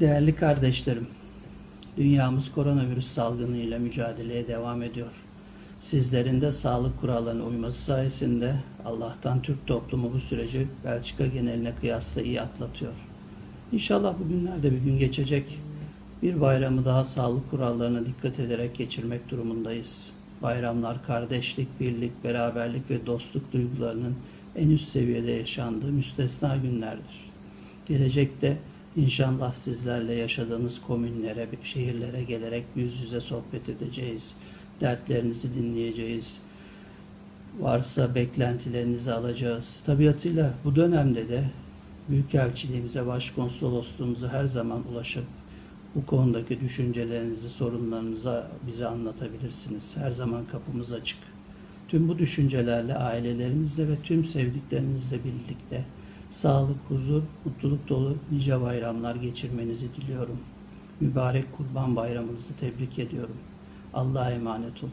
Değerli kardeşlerim, dünyamız koronavirüs salgınıyla mücadeleye devam ediyor. Sizlerin de sağlık kurallarına uyması sayesinde Allah'tan Türk toplumu bu süreci Belçika geneline kıyasla iyi atlatıyor. İnşallah bugünlerde bir gün geçecek. Bir bayramı daha sağlık kurallarına dikkat ederek geçirmek durumundayız. Bayramlar kardeşlik, birlik, beraberlik ve dostluk duygularının en üst seviyede yaşandığı müstesna günlerdir. Gelecekte inşallah sizlerle yaşadığınız komünlere, şehirlere gelerek yüz yüze sohbet edeceğiz. Dertlerinizi dinleyeceğiz. Varsa beklentilerinizi alacağız. Tabiatıyla bu dönemde de Büyükelçiliğimize, Başkonsolosluğumuza her zaman ulaşıp bu konudaki düşüncelerinizi, sorunlarınızı bize anlatabilirsiniz. Her zaman kapımız açık. Tüm bu düşüncelerle ailelerimizle ve tüm sevdiklerinizle birlikte sağlık, huzur, mutluluk dolu nice bayramlar geçirmenizi diliyorum. Mübarek Kurban Bayramınızı tebrik ediyorum. Allah'a emanet olun.